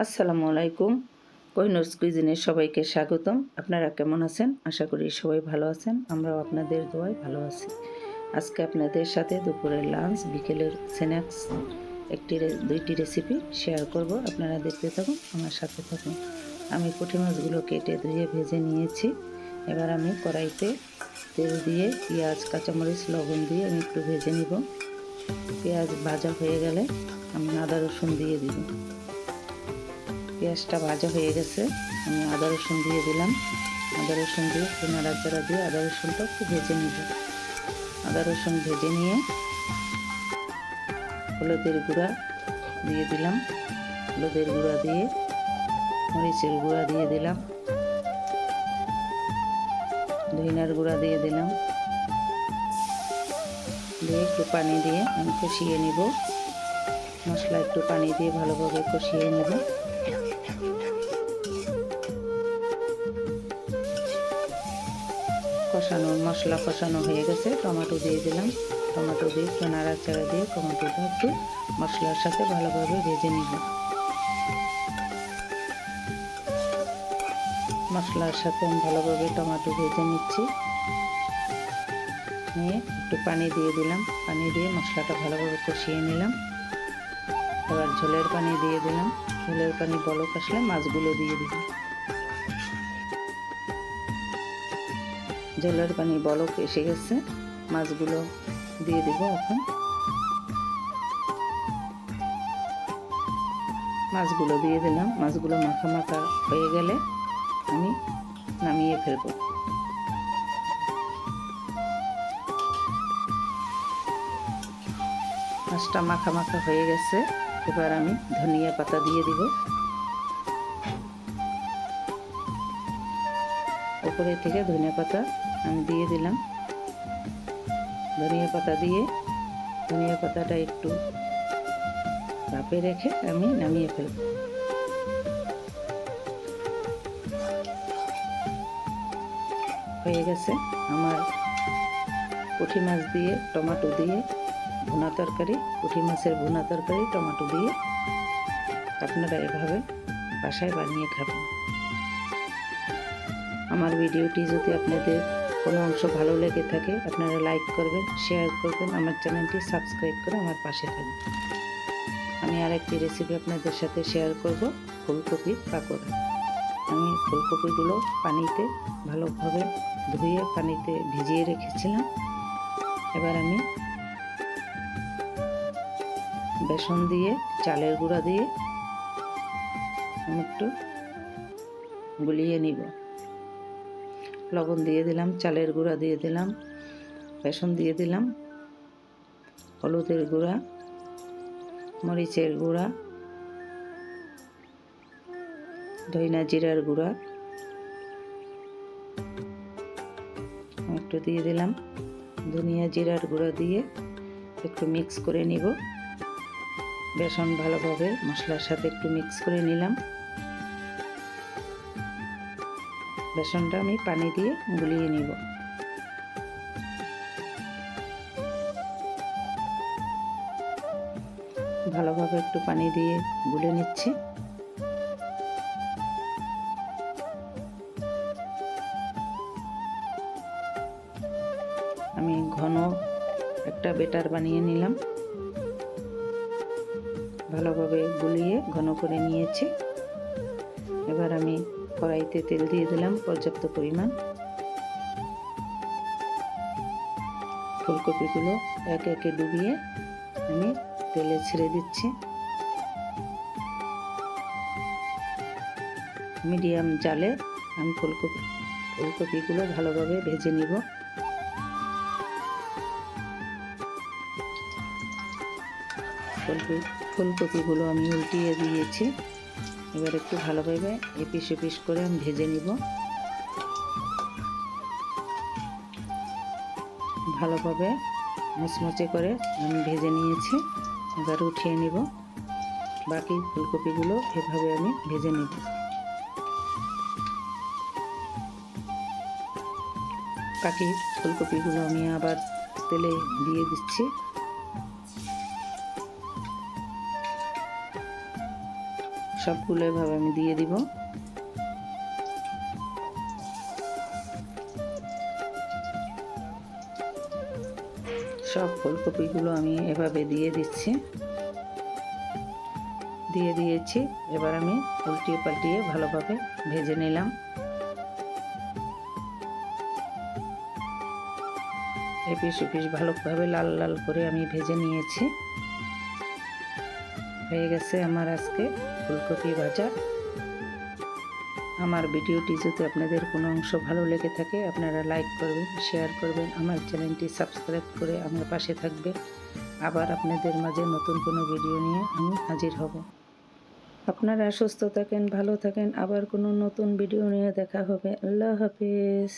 আসসালামু আলাইকুম। কোহিনুর কুইজিনের সবাইকে স্বাগতম। আপনারা কেমন আছেন? আশা করি সবাই ভালো আছেন। আমরাও আপনাদের দোয়ায় ভালো আছি। আজকে আপনাদের সাথে দুপুরের লাঞ্চ, বিকেলের স্ন্যাক্স, একটি দুইটি রেসিপি শেয়ার করব। আপনারা দেখতে থাকুন, আমার সাথে থাকুন। আমি পুঁটি মাছগুলো কেটে ধুয়ে ভেজে নিয়েছি। এবার আমি কড়াইতে তেল দিয়ে পেঁয়াজ, কাঁচামরিচ, লবণ দিয়ে আমি একটু ভেজে নিব। পেঁয়াজ ভাজা হয়ে গেলে আমি আদা রসুন দিয়ে দিব। পেঁয়াজটা ভাজা হয়ে গেছে। আমি আদা রসুন দিয়ে দিলাম। আদা রসুন দিয়ে একটু নাড়াচাড়া দিয়ে আদা রসুনটা একটু ভেজে নিব। আদা রসুন ভেজে নিয়ে হলুদের গুঁড়া দিয়ে দিলাম। হলুদের গুঁড়া দিয়ে, মরিচের গুঁড়া দিয়ে দিলাম। ধইনার গুঁড়া দিয়ে দিলাম। দিয়ে একটু পানি দিয়ে আমি কষিয়ে নিব। মশলা একটু পানি দিয়ে ভালোভাবে কষিয়ে নেব। কষানো, মশলা কষানো হয়ে গেছে। টমেটো দিয়ে দিলাম। টমেটো দিয়ে একটু নাড়াচাড়া দিয়ে টমেটোটা একটু মশলার সাথে ভালোভাবে ভেজে নিব। মশলার সাথে আমি ভালোভাবে টমেটো ভেজে নিচ্ছি। নিয়ে একটু পানি দিয়ে দিলাম। পানি দিয়ে মশলাটা ভালোভাবে কষিয়ে নিলাম। এবার ঝোলের পানি দিয়ে দিলাম। ঝোলের পানি বলক আসলে মাছগুলো দিয়ে দিলাম। ঝোলের পানি বলক এসে গেছে। মাছগুলো দিয়ে দিব এখন। মাছগুলো দিয়ে দিলাম। মাছগুলো মাখা মাখা হয়ে গেলে আমি নামিয়ে ফেলব। মাছটা মাখা মাখা হয়ে গেছে। এবার আমি ধনিয়া পাতা দিয়ে দিব। উপরে থেকে ধনিয়া পাতা আমি দিয়ে দিলাম। ধনিয়া পাতা দিয়ে ধনিয়া পাতাটা একটু ভাপে রেখে আমি নামিয়ে ফেলব। হয়ে গেছে আমার পুঁটি মাছ দিয়ে টমাটো দিয়ে ভুনা তরকারি। পুঁটি মাছের ভুনা তরকারি, টমাটো দিয়ে আপনারা এভাবে বাসায় বানিয়ে খাবেন। আমার ভিডিওটি যদি আপনাদের কোনো অংশ ভালো লেগে থাকে, আপনারা লাইক করবেন শেয়ার করবেন, আমার চ্যানেলটি সাবস্ক্রাইব করে আমার পাশে থাকবেন। আমি আরেকটি রেসিপি আপনাদের সাথে শেয়ার করব, ফুলকপির পাকোড়া। আমি ফুলকপিগুলো পানিতে ভালোভাবে ধুয়ে পানিতে ভিজিয়ে রেখেছিলাম। এবার আমি বেসন দিয়ে, চালের গুঁড়া দিয়ে, আমি একটু গুলিয়ে নিব। লবণ দিয়ে দিলাম, চালের গুঁড়া দিয়ে দিলাম, বেসন দিয়ে দিলাম, হলুদের গুঁড়া, মরিচের গুঁড়া, ধইনা জিরার গুঁড়া, একটু দিয়ে দিলাম, ধনিয়া জিরার গুঁড়া দিয়ে একটু মিক্স করে নিব। বেসন ভালোভাবে মশলার সাথে একটু মিক্স করে নিলাম। বেসনটা আমি পানি দিয়ে গুলিয়ে নিব। ভালোভাবে একটু পানি দিয়ে গুলে নিচ্ছি। আমি ঘন একটা বেটার বানিয়ে নিলাম। ভালোভাবে গুলিয়ে ঘন করে নিয়েছি। এবার আমি কড়াইতে তেল দিয়ে দিলাম, পর্যাপ্ত পরিমাণ। ফুলকপিগুলো একে একে ডুবিয়ে আমি তেলে ছেড়ে দিচ্ছি। মিডিয়াম জালে আমি ফুলকপি, ফুলকপিগুলো ভালোভাবে ভেজে নিব। ফুলকপি, ফুলকপিগুলো আমি উল্টিয়ে দিয়েছি। এবার একটু ভালোভাবে এ এপিস এপিস করে আমি ভেজে নিব। ভালোভাবে মুচমুচে করে আমি ভেজে নিয়েছি। এবার উঠিয়ে নিব। বাকি ফুলকপিগুলো এভাবে আমি ভেজে নিব। বাকি ফুলকপিগুলো আমি আবার তেলে দিয়ে দিচ্ছি। সবগুলো এভাবে আমি দিয়ে দিব। সব ফুলকপিগুলো আমি এভাবে দিয়ে দিচ্ছি। দিয়ে দিয়েছি, এবার আমি উল্টিয়ে পাল্টিয়ে ভালোভাবে ভেজে নিলাম। এপিস ওপিস ভালোভাবে লাল লাল করে আমি ভেজে নিয়েছি। হয়ে গেছে আমার আজকে ফুলকপি ভাজা। আমার ভিডিওটি যদি আপনাদের কোনো অংশ ভালো লেগে থাকে, আপনারা লাইক করবেন, শেয়ার করবেন, আমার চ্যানেলটি সাবস্ক্রাইব করে আমার পাশে থাকবে আবার আপনাদের মাঝে নতুন কোনো ভিডিও নিয়ে আমি হাজির হব। আপনারা সুস্থ থাকেন, ভালো থাকেন, আবার কোনো নতুন ভিডিও নিয়ে দেখা হবে। আল্লাহ হাফিজ।